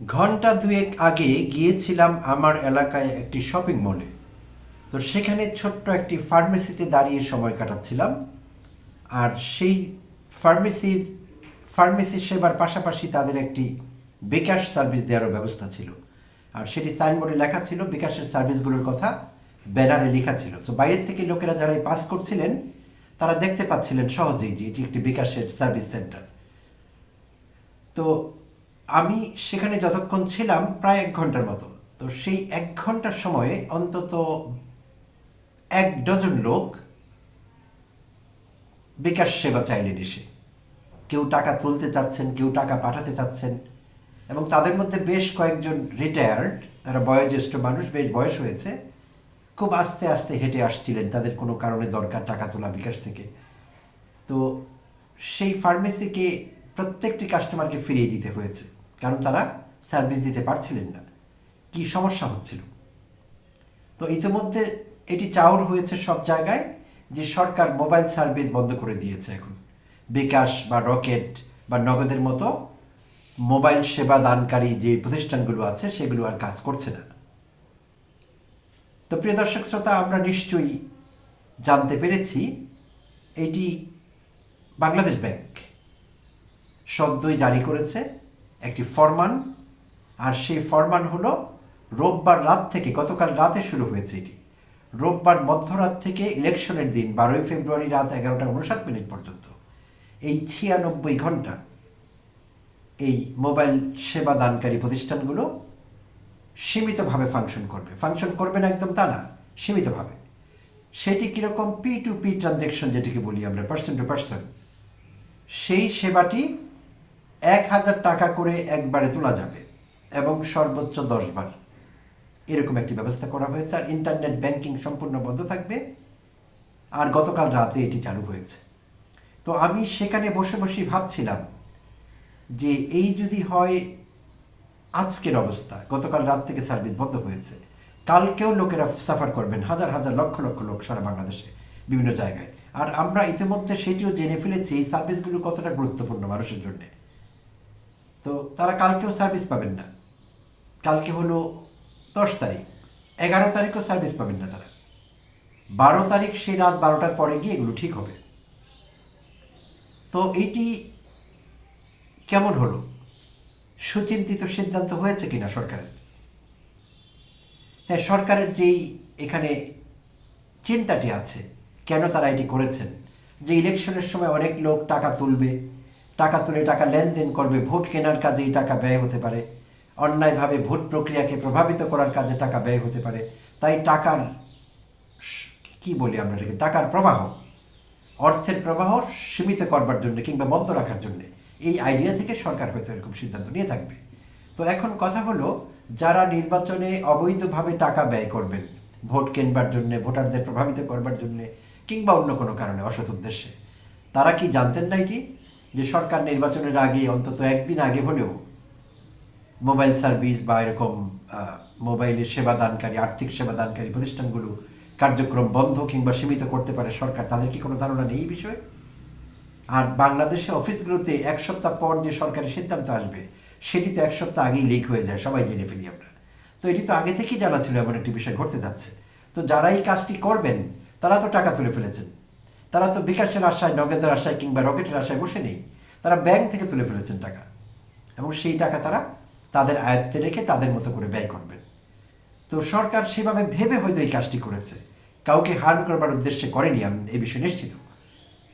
ঘণ্টা দুয়েক আগে গিয়েছিলাম আমার এলাকায় একটি শপিং মলে তো সেখানে ছোট্ট একটি ফার্মেসিতে দাঁড়িয়ে সময় কাটাচ্ছিলাম। আর সেই ফার্মেসির ফার্মেসি সেবার পাশাপাশি তাদের একটি বিকাশ সার্ভিস দেওয়ারও ব্যবস্থা ছিল। আর সেটি সাইনবোর্ডে লেখা ছিল, বিকাশের সার্ভিসগুলোর কথা ব্যানারে লেখা ছিল। তো বাইরের থেকে লোকেরা যারা পাস করছিলেন, তারা দেখতে পাচ্ছিলেন সহজেই যে এটি একটি বিকাশের সার্ভিস সেন্টার তো আমি সেখানে যতক্ষণ ছিলাম প্রায় এক ঘণ্টার মতো। তো সেই এক ঘণ্টার সময়ে অন্তত এক ডজন লোক বিকাশ সেবা চাইলেন এসে। কেউ টাকা তুলতে চাচ্ছেন, কেউ টাকা পাঠাতে চাচ্ছেন এবং তাদের মধ্যে বেশ কয়েকজন রিটায়ার্ড তারা বয়োজ্যেষ্ঠ মানুষ, বেশ বয়স হয়েছে, খুব আস্তে আস্তে হেঁটে আসছিলেন তাদের কোনো কারণে দরকার টাকা তোলা বিকাশ থেকে। তো সেই ফার্মেসিকে প্রত্যেকটি কাস্টমারকে ফিরিয়ে দিতে হয়েছে। কারণ তারা সার্ভিস দিতে পারছিলেন না। কি সমস্যা হচ্ছিল? তো ইতিমধ্যে এটি চাউর হয়েছে সব জায়গায় যে সরকার মোবাইল সার্ভিস বন্ধ করে দিয়েছে এখন। বিকাশ বা রকেট বা নগদের মতো মোবাইল সেবা দানকারী যে প্রতিষ্ঠানগুলো আছে, সেগুলো আর কাজ করছে না। তো প্রিয় দর্শক শ্রোতা, আমরা নিশ্চয়ই জানতে পেরেছি, এটি বাংলাদেশ ব্যাংক সদ্যই জারি করেছে। একটি ফরমান, আর সেই ফরমান হলো রোববার রাত থেকে, গতকাল রাতে শুরু হয়েছে এটি। রোববার মধ্যরাত থেকে ইলেকশনের দিন, বারোই ফেব্রুয়ারি রাত এগারোটা উনষাট মিনিট পর্যন্ত। এই ছিয়ানব্বই ঘণ্টা এই মোবাইল সেবা দানকারী প্রতিষ্ঠানগুলো সীমিতভাবে ফাংশন করবে। ফাংশন করবে না একদম তা না, সীমিতভাবে। সেটি কীরকম পি টু পি ট্রানজ্যাকশন যেটিকে বলি আমরা পার্সন টু পার্সন সেই সেবাটি এক হাজার টাকা করে একবারে তোলা যাবে এবং সর্বোচ্চ দশ বার। এরকম একটি ব্যবস্থা করা হয়েছে আর ইন্টারনেট ব্যাংকিং সম্পূর্ণ বন্ধ থাকবে। আর গতকাল রাতে এটি চালু হয়েছে। তো আমি সেখানে বসে বসে ভাবছিলাম যে এই যদি হয় আজকের অবস্থা, গতকাল রাত থেকে সার্ভিস বন্ধ হয়েছে। কালকেও লোকেরা সাফার করবেন, হাজার হাজার, লক্ষ লক্ষ লোক সারা বাংলাদেশে, বিভিন্ন জায়গায়। আর আমরা ইতিমধ্যে সেটিও জেনে ফেলেছি এই সার্ভিসগুলো কতটা গুরুত্বপূর্ণ মানুষের জন্য। তো তারা কালকেও সার্ভিস পাবেন না। কালকে হলো দশ তারিখ। এগারো তারিখও সার্ভিস পাবেন না তারা। বারো তারিখ সেই রাত বারোটার পরে গিয়ে এগুলো ঠিক হবে। তো এইটি কেমন হলো? সুচিন্তিত সিদ্ধান্ত হয়েছে কিনা সরকারের? হ্যাঁ সরকারের যেই এখানে চিন্তাটি আছে, কেন তারা এটি করেছেন? যে ইলেকশনের সময় অনেক লোক টাকা তুলবে টাকা তুলে টাকা লেনদেন করবে, ভোট কেনার কাজে এই টাকা ব্যয় হতে পারে। অন্যায়ভাবে ভোট প্রক্রিয়াকে প্রভাবিত করার কাজে টাকা ব্যয় হতে পারে। তাই টাকার কি বলি আমরা এটাকে? টাকার প্রবাহ, অর্থের প্রবাহ সীমিত করবার জন্য কিংবা বন্ধ রাখার জন্য। এই আইডিয়া থেকে সরকার হয়তো এরকম সিদ্ধান্ত নিয়ে থাকবে। তো এখন কথা হলো, যারা নির্বাচনে অবৈধভাবে টাকা ব্যয় করবেন, ভোট কেনবার জন্য, ভোটারদের প্রভাবিত করবার জন্য, কিংবা অন্য কোনো কারণে অসৎ উদ্দেশ্যে, তারা কি জানতেন না এটি যে সরকার নির্বাচনের আগে, অন্তত একদিন আগে হলেও মোবাইল সার্ভিস বা এরকম মোবাইলের সেবা দানকারী, আর্থিক সেবা দানকারী প্রতিষ্ঠানগুলো কার্যক্রম বন্ধ কিংবা সীমিত করতে পারে সরকার, তাদের কি কোনো ধারণা নেই এই বিষয়ে? আর বাংলাদেশে অফিসগুলোতে এক সপ্তাহ পর যে সরকারি সিদ্ধান্ত আসবে, সেটি তো এক সপ্তাহ আগেই লিক হয়ে যায়, সবাই জেনে ফেলি আমরা। তো এটি তো আগে থেকেই জানা ছিল, এমন একটি বিষয় ঘটতে যাচ্ছে। তো যারা এই কাজটি করবেন, তারা তো টাকা তুলে ফেলেছেন। তারা তো বিকাশের আশায়, নগদের আশায় কিংবা রকেটের আশায় বসে নেই। তারা ব্যাংক থেকে তুলে ফেলেছেন টাকা। এবং সেই টাকা তারা তাদের আয়ত্তে রেখে তাদের মতো করে ব্যয় করবেন। তো সরকার সেভাবে ভেবে হয়তো এই কাজটি করেছে। কাউকে হার্ম করবার উদ্দেশ্যে করেনি, আমি এই বিষয়ে নিশ্চিত।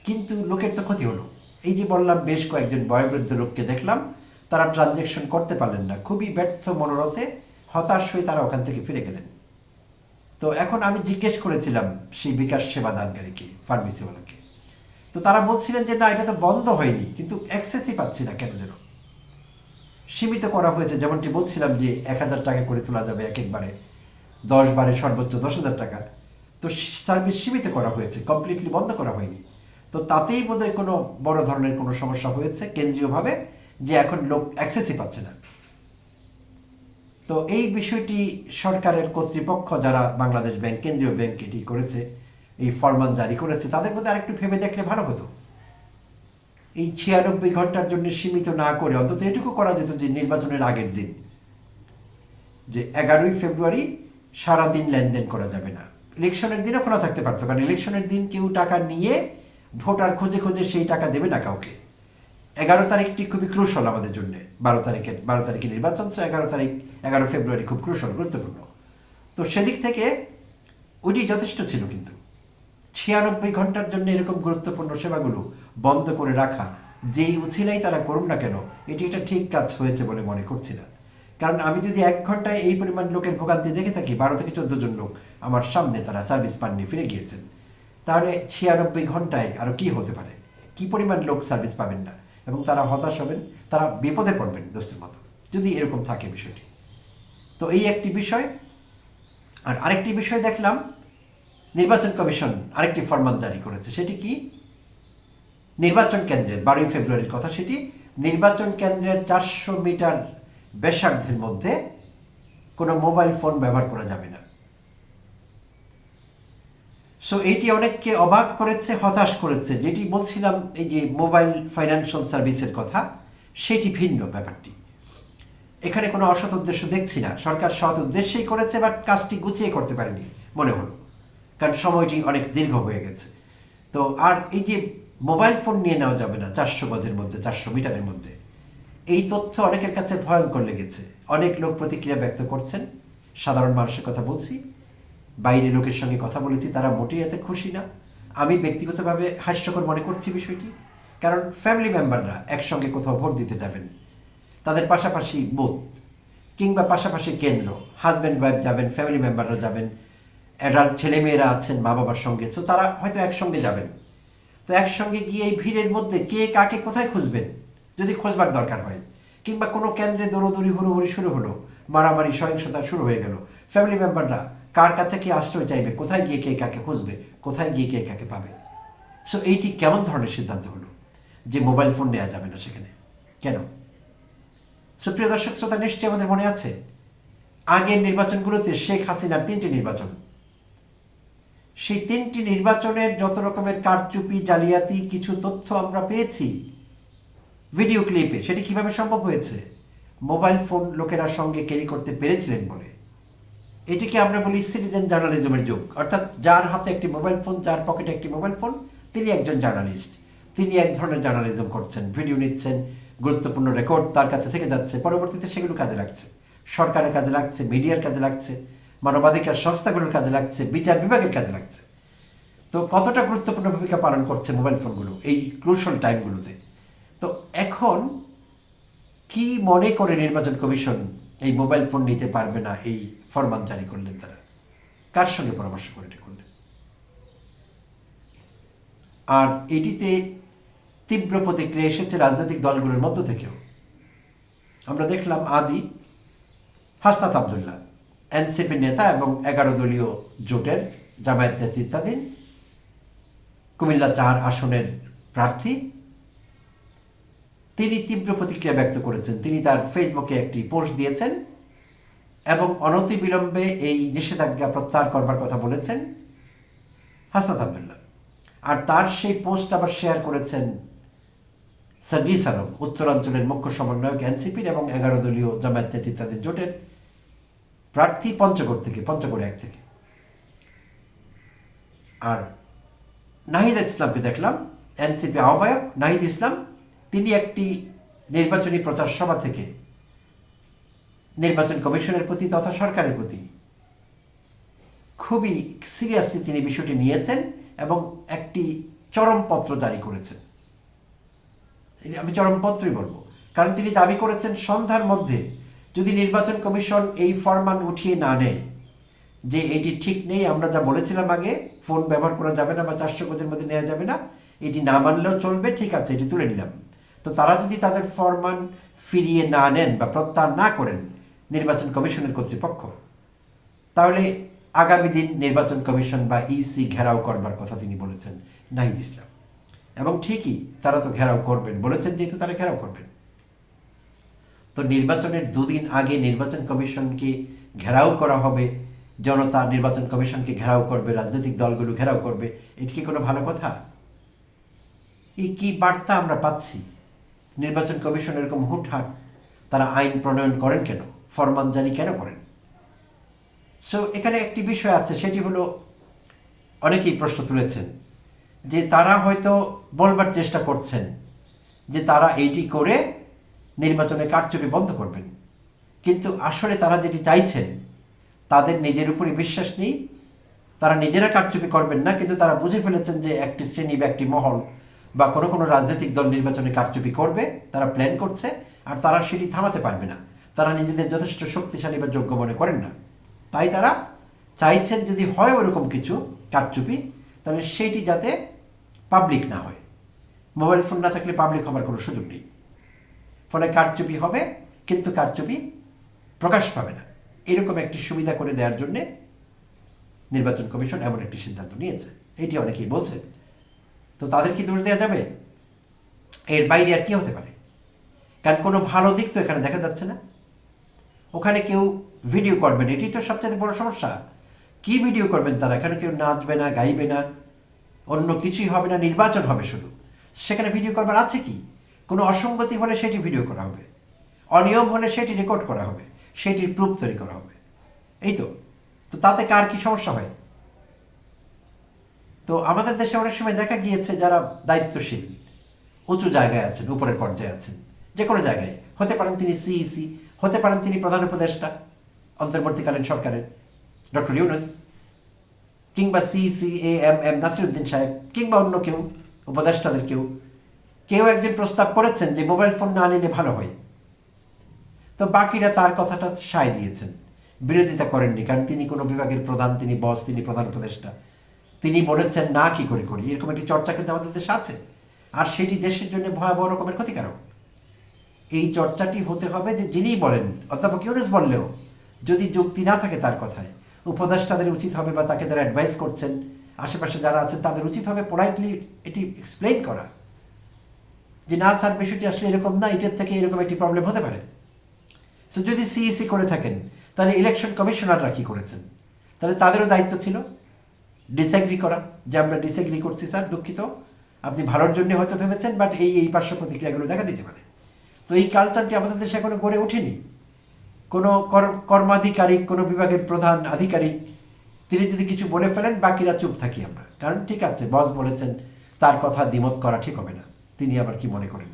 কিন্তু লোকের তো ক্ষতি হলো। এই যে বললাম, বেশ কয়েকজন বয়োবৃদ্ধ লোককে দেখলাম, তারা ট্রানজ্যাকশন করতে পারলেন না। খুবই ব্যর্থ, মনোরথে হতাশ হয়ে তারা ওখান থেকে ফিরে গেলেন। তো এখন আমি জিজ্ঞেস করেছিলাম সেই বিকাশ সেবা দানকারীকে ফার্মেসিওয়ালাকে তো তারা বলছিলেন যে, না, এটা তো বন্ধ হয়নি, কিন্তু অ্যাক্সেসই পাচ্ছি না, কেন যেন? সীমিত করা হয়েছে, যেমনটি বলছিলাম যে, এক হাজার টাকা করে তোলা যাবে এক একবারে দশ বারে সর্বোচ্চ দশ হাজার টাকা। তো সার্ভিস সীমিত করা হয়েছে কমপ্লিটলি বন্ধ করা হয়নি। তো তাতেই বোধহয় কোনো বড় ধরনের কোনো সমস্যা হয়েছে, কেন্দ্রীয়ভাবে, যে এখন লোক অ্যাক্সেসই পাচ্ছে না। তো এই বিষয়টি সরকারের কর্তৃপক্ষ, যারা বাংলাদেশ ব্যাংক, কেন্দ্রীয় ব্যাংক এটি করেছে, এই ফরমান জারি করেছে, তাদের মধ্যে আরেকটু ভেবে দেখলে ভালো হতো। এই ছিয়ানব্বই ঘণ্টার জন্য সীমিত না করে, অন্তত এটুকু করা যেত যে নির্বাচনের আগের দিন, যে এগারোই ফেব্রুয়ারি সারাদিন লেনদেন করা যাবে না। ইলেকশনের দিনও খোলা থাকতে পারতো, কারণ ইলেকশনের দিন কেউ টাকা নিয়ে ভোটার খুঁজে খুঁজে সেই টাকা দেবে না কাউকে। এগারো তারিখটি খুবই ক্রুশল আমাদের জন্য, বারো তারিখের, বারো তারিখে নির্বাচন, তো এগারো তারিখ এগারো ফেব্রুয়ারি খুব ক্রুশল গুরুত্বপূর্ণ। তো সেদিক থেকে ওইটি যথেষ্ট ছিল কিন্তু। ছিয়ানব্বই ঘণ্টার জন্য এরকম গুরুত্বপূর্ণ সেবাগুলো বন্ধ করে রাখা, যেই উছিলাই তারা করুন না কেন, এটি এটা ঠিক কাজ হয়েছে বলে মনে করছি না কারণ আমি যদি এক ঘন্টায় এই পরিমাণ লোকের ভোগান্তি দেখে থাকি, বারো থেকে চোদ্দ জন লোক আমার সামনে তারা সার্ভিস পাননি, ফিরে গিয়েছেন। তাহলে ছিয়ানব্বই ঘন্টায় আরও কি হতে পারে? কি পরিমাণ লোক সার্ভিস পাবেন না? এবং তারা হতাশ হবেন, তারা বিপদে পড়বেন, দোস্তের মতো। যদি এরকম থাকে বিষয়টি। তো এই একটি বিষয়। আর আরেকটি বিষয় দেখলাম, নির্বাচন কমিশন আরেকটি ফরমান জারি করেছে। সেটি কি? নির্বাচন কেন্দ্রের, বারোই ফেব্রুয়ারির কথা। সেটি নির্বাচন কেন্দ্রের চারশো মিটার ব্যাসার্ধের মধ্যে কোনো মোবাইল ফোন ব্যবহার করা যাবে না। সো এটি অনেককে অবাক করেছে, হতাশ করেছে। যেটি বলছিলাম, এই যে মোবাইল ফাইন্যান্সিয়াল সার্ভিসের কথা, সেটি ভিন্ন ব্যাপারটি। এখানে কোনো অসৎ উদ্দেশ্য দেখছি না। সরকার সৎ উদ্দেশ্যেই করেছে, বাট কাজটি গুছিয়ে করতে পারেনি, মনে হলো। কারণ সময়টি অনেক দীর্ঘ হয়ে গেছে। তো আর এই যে মোবাইল ফোন নিয়ে নেওয়া যাবে না, চারশো গজের মধ্যে, চারশো মিটারের মধ্যে, এই তথ্য অনেকের কাছে ভয়ঙ্কর লেগেছে। অনেক লোক প্রতিক্রিয়া ব্যক্ত করছেন, সাধারণ মানুষের কথা বলছি বাইরে লোকের সঙ্গে কথা বলেছি, তারা মোটেই এতে খুশি না। আমি ব্যক্তিগতভাবে হাস্যকর মনে করছি বিষয়টি, কারণ ফ্যামিলি মেম্বাররা একসঙ্গে কোথাও ভোট দিতে যাবেন তাদের পাশাপাশি বুথ কিংবা পাশাপাশি কেন্দ্র। হাজব্যান্ড ওয়াইফ যাবেন ফ্যামিলি মেম্বাররা যাবেন অ্যাডাল্ট ছেলেমেয়েরা আছেন মা বাবার সঙ্গে। তো তারা হয়তো একসঙ্গে যাবেন। তো একসঙ্গে গিয়ে এই ভিড়ের মধ্যে কে কাকে কোথায় খুঁজবেন? যদি খোঁজবার দরকার হয়। কিংবা কোনো কেন্দ্রে দৌড়দৌড়ি, হুড়োহুড়ি শুরু হলো, মারামারি, সহিংসতা শুরু হয়ে গেল। ফ্যামিলি মেম্বাররা কার কাছে কি আশ্রয় চাইবে, কোথায় গিয়ে কে কাকে খুঁজবে, কোথায় গিয়ে কে কাকে পাবে? সো এইটি কেমন ধরনের সিদ্ধান্ত হলো যে মোবাইল ফোন নেওয়া যাবে না সেখানে? কেন? সুপ্রিয় দর্শক, শ্রোতা, নিশ্চয়ই আমাদের মনে আছে, আগের নির্বাচনগুলোতে শেখ হাসিনার তিনটি নির্বাচন। সেই তিনটি নির্বাচনের যত রকমের কারচুপি, জালিয়াতি, কিছু তথ্য আমরা পেয়েছি, ভিডিও ক্লিপে, সেটি কীভাবে সম্ভব হয়েছে, মোবাইল ফোন লোকেরা সঙ্গে ক্যারি করতে পেরেছিলেন বলে। এটিকে আমরা বলি সিটিজেন জার্নালিজমের যুগ। অর্থাৎ যার হাতে একটি মোবাইল ফোন, যার পকেটে একটি মোবাইল ফোন, তিনি একজন জার্নালিস্ট। তিনি এক ধরনের জার্নালিজম করছেন, ভিডিও নিচ্ছেন গুরুত্বপূর্ণ রেকর্ড তার কাছে থেকে যাচ্ছে। পরবর্তীতে সেগুলো কাজে লাগছে। সরকারের কাজে লাগছে মিডিয়ার কাজে লাগছে, মানবাধিকার সংস্থাগুলোর কাজে লাগছে, বিচার বিভাগের কাজে লাগছে। তো কতটা গুরুত্বপূর্ণ ভূমিকা পালন করছে মোবাইল ফোনগুলো এই ক্রুশাল টাইমগুলোতে তো এখন কি মনে করে নির্বাচন কমিশন এই মোবাইল ফোন নিতে পারবে না এই ফরমান জারি করলেন তারা? কার সঙ্গে পরামর্শ করে এটা করলেন? আর এটিতে তীব্র প্রতিক্রিয়া এসেছে রাজনৈতিক দলগুলোর মধ্য থেকেও। আমরা দেখলাম আজই হাসনাত আবদুল্লাহ, এনসিপি নেতা এবং এগারো দলীয় জোটের জামায়াত নেতৃত্বাধীন কুমিল্লা চার আসনের প্রার্থী। তিনি তীব্র প্রতিক্রিয়া ব্যক্ত করেছেন। তিনি তার ফেসবুকে একটি পোস্ট দিয়েছেন এবং অনতিবিলম্বে এই নিষেধাজ্ঞা প্রত্যাহার করবার কথা বলেছেন হাসনাত আবদুল্লাহ। আর তার সেই পোস্ট আবার শেয়ার করেছেন সাজিস আলম উত্তরাঞ্চলের মুখ্য সমন্বয়ক এনসিপির এবং এগারো দলীয় জামায়াত নেতৃত্বাধীন জোটের প্রার্থী পঞ্চগড় থেকে, পঞ্চগড় এক থেকে। আর নাহিদ ইসলামকে দেখলাম, এনসিপি আহ্বায়ক নাহিদ ইসলাম, তিনি একটি নির্বাচনী প্রচার সভা থেকে নির্বাচন কমিশনের প্রতি তথা সরকারের প্রতি খুবই সিরিয়াসলি তিনি বিষয়টি নিয়েছেন এবং একটি চরমপত্র জারি করেছেন। আমি চরমপত্রই বলব। কারণ তিনি দাবি করেছেন সন্ধ্যার মধ্যে যদি নির্বাচন কমিশন এই ফরমান উঠিয়ে না নেয়, যে এটি ঠিক নেই, আমরা যা বলেছিলাম আগে, ফোন ব্যবহার করা যাবে না বা চারশো গজের মধ্যে নেওয়া যাবে না, এটি না মানলেও চলবে, ঠিক আছে, এটি তুলে নিলাম। তো তারা যদি তাদের ফরমান ফিরিয়ে না নেন বা প্রত্যাহার না করেন নির্বাচন কমিশনের কর্তৃপক্ষ, তাহলে আগামী দিন নির্বাচন কমিশন বা ইসি ঘেরাও করবার কথা তিনি বলেছেন, নাহিদ ইসলাম। এবং ঠিকই তারা তো ঘেরাও করবেন, বলেছেন যেহেতু তারা ঘেরাও করবেন। তো নির্বাচনের দুদিন আগে নির্বাচন কমিশনকে ঘেরাও করা হবে, জনতা নির্বাচন কমিশনকে ঘেরাও করবে, রাজনৈতিক দলগুলো ঘেরাও করবে, এটি কি কোনো ভালো কথা? এই কি বার্তা আমরা পাচ্ছি? নির্বাচন কমিশন এরকম হুটহাট তারা আইন প্রণয়ন করেন কেন? ফরমান জারি কেন করেন? সো এখানে একটি বিষয় আছে, সেটি হলো, অনেকেই প্রশ্ন তুলেছেন। যে তারা হয়তো বলবার চেষ্টা করছেন যে তারা এইটি করে নির্বাচনে কারচুপি বন্ধ করবেন। কিন্তু আসলে তারা যেটি চাইছেন, তাদের নিজের উপরে বিশ্বাস নেই। তারা নিজেরা কারচুপি করবেন না, কিন্তু তারা বুঝে ফেলেছেন যে একটি শ্রেণি বা একটি মহল বা কোনো কোনো রাজনৈতিক দল নির্বাচনে কারচুপি করবে, তারা প্ল্যান করছে, আর তারা সেটি থামাতে পারবে না। তারা নিজেদের যথেষ্ট শক্তিশালী বা যোগ্য মনে করেন না। তাই তারা চাইছেন যদি হয় ওরকম কিছু কারচুপি, তাহলে সেইটি যাতে পাবলিক না হয়। মোবাইল ফোন না থাকলে পাবলিক হবার কোনো সুযোগ নেই। ফলে কারচুপি হবে, কিন্তু কারচুপি প্রকাশ পাবে না। এরকম একটি সুবিধা করে দেওয়ার জন্যে নির্বাচন কমিশন এমন একটি সিদ্ধান্ত নিয়েছে। এটি অনেকেই বলছে তো তাদের কি দোষ দেওয়া যাবে? এর বাইরে আর কি হতে পারে? কারণ কোনো ভালো দিক তো এখানে দেখা যাচ্ছে না। ওখানে কেউ ভিডিও করবেন এটি তো সবচেয়ে বড় সমস্যা। কি ভিডিও করবেন তারা? এখানে কেউ নাচবে না, গাইবে না। অন্য কিছুই হবে না, নির্বাচন হবে শুধু। সেখানে ভিডিও করবার আছে কি? কোনো অসঙ্গতি হলে সেটি ভিডিও করা হবে। অনিয়ম হলে সেটি রেকর্ড করা হবে। সেটির প্রুফ তৈরি করা হবে। এই তো। তো তাতে কার কি সমস্যা হয়? তো আমাদের দেশে অনেক সময় দেখা গিয়েছে যারা দায়িত্বশীল, উঁচু জায়গায় আছেন, উপরের পর্যায়ে আছেন, যে কোনো জায়গায়। হতে পারেন তিনি সিইসি হতে পারেন তিনি প্রধান উপদেষ্টা, অন্তর্বর্তীকালীন সরকারের। ডক্টর ইউনুস কিংবা C C, A, M M, Nasiruddin সাহেব, কিংবা অন্য কেউ, উপদেষ্টাদের কেউ কেউ একদিন প্রস্তাব করেছেন যে মোবাইল ফোন না নিলে ভালো হয়। তো বাকিরা তার কথাটা সায় দিয়েছেন। বিরোধিতা করেননি, কারণ তিনি কোনো বিভাগের প্রধান, তিনি বস, তিনি প্রধান উপদেষ্টা। তিনি বলেছেন, না, কি করে করি? এরকম একটি চর্চা কিন্তু আমাদের দেশে আছে। আর সেটি দেশের জন্য ভয়াবহ রকমের ক্ষতিকারক। এই চর্চাটি হতে হবে যে যিনি বলেন, অধ্যাপক ইউনুস বললেও, যদি যুক্তি না থাকে তার কথায় উপদেষ্টাদের উচিত হবে বা তাকে যারা অ্যাডভাইস করছেন, আশেপাশে যারা আছেন, তাদের উচিত হবে পোলাইটলি এটি এক্সপ্লেইন করা। যে না স্যার, বিষয়টি আসলে এরকম না, এটার থেকে এরকম একটি প্রবলেম হতে পারে। সো যদি সিইসি করে থাকেন, তাহলে ইলেকশন কমিশনাররা কী করেছেন? তাহলে তাদেরও দায়িত্ব ছিল ডিসএগ্রি করা, যে আমরা ডিসএগ্রি করছি স্যার, দুঃখিত। আপনি ভালোর জন্য হয়তো ভেবেছেন বাট এই এই পার্শ্ব প্রতিক্রিয়াগুলো দেখা দিতে পারে। তো এই কালচারটি আমাদের দেশে এখনও গড়ে ওঠেনি। কোনো কর- কর্মাধিকারিক, কোনো বিভাগের প্রধান আধিকারিক, তিনি যদি কিছু বলে ফেলেন, বাকিরা চুপ থাকি আমরা। কারণ ঠিক আছে, বস বলেছেন, তার কথা দ্বিমত করা ঠিক হবে না। তিনি আবার কি মনে করেন?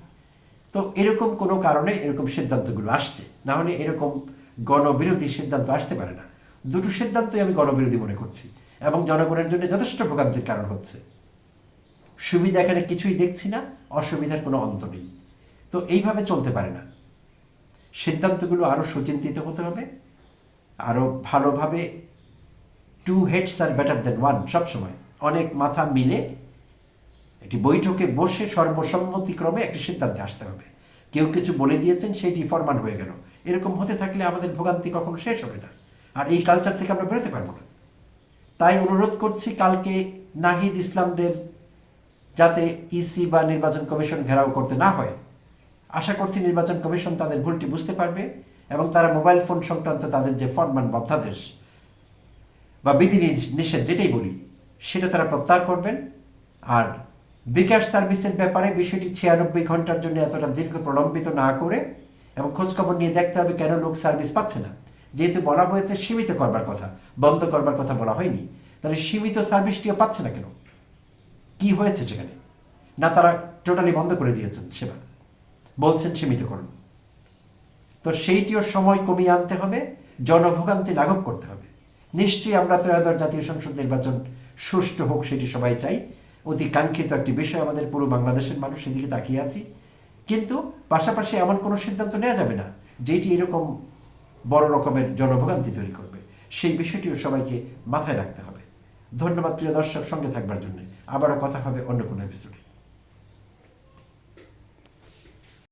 তো এরকম কোনো কারণে এরকম সিদ্ধান্তগুলো আসছে। না হলে এরকম গণবিরোধী সিদ্ধান্ত আসতে পারে না। দুটো সিদ্ধান্তই আমি গণবিরোধী মনে করছি। এবং জনগণের জন্য যথেষ্ট ভোগান্তির কারণ হচ্ছে। সুবিধা এখানে কিছুই দেখছি না, অসুবিধার কোনো অন্ত নেই। তো এইভাবে চলতে পারে না। সিদ্ধান্তগুলো আরও সুচিন্তিত হতে হবে। আরও ভালোভাবে two heads are better than one সবসময়। অনেক মাথা মিলে একটি বৈঠকে বসে সর্বসম্মতিক্রমে একটি সিদ্ধান্তে আসতে হবে। কেউ কিছু বলে দিয়েছেন, সেটি ফরমান হয়ে গেল। এরকম হতে থাকলে আমাদের ভোগান্তি কখনো শেষ হবে না। আর এই কালচার থেকে আমরা বেরোতে পারব না। তাই অনুরোধ করছি, কালকে নাহিদ ইসলামদের যাতে ইসি বা নির্বাচন কমিশন ঘেরাও করতে না হয় আশা করছি নির্বাচন কমিশন তাদের ভুলটি বুঝতে পারবে এবং তারা মোবাইল ফোন সংক্রান্ত তাদের যে ফরমান বা বা বিধি নিষেধ যেটাই বলি, সেটা তারা প্রত্যাহার করবেন। আর বিকাশ সার্ভিসের ব্যাপারে বিষয়টি ছিয়ানব্বই ঘণ্টার জন্য এতটা দীর্ঘ প্রলম্বিত না করে এবং খোঁজখবর নিয়ে দেখতে হবে কেন লোক সার্ভিস পাচ্ছে না। যেহেতু বলা হয়েছে সীমিত করবার কথা, বন্ধ করবার কথা বলা হয়নি, তাহলে সীমিত সার্ভিসটিও পাচ্ছে না কেন? কি হয়েছে সেখানে? না, তারা টোটালি বন্ধ করে দিয়েছেন সেবা বলছেন সীমিত করুন। তো সেইটিও সময় কমিয়ে আনতে হবে, জনভোগান্তি লাঘব করতে হবে। নিশ্চয়ই আমরা ত্রয়োদশ জাতীয় সংসদ নির্বাচন সুষ্ঠু হোক সেটি সবাই চাই। অতি কাঙ্ক্ষিত একটি বিষয় আমাদের পুরো বাংলাদেশের মানুষ সেদিকে তাকিয়ে আছি। কিন্তু পাশাপাশি এমন কোনো সিদ্ধান্ত নেওয়া যাবে না, যেটি এরকম বড় রকমের জনভোগান্তি তৈরি করবে। সেই বিষয়টিও সবাইকে মাথায় রাখতে হবে। ধন্যবাদ প্রিয় দর্শক, সঙ্গে থাকবার জন্য। আবারও কথা হবে অন্য কোনো এপিসোডে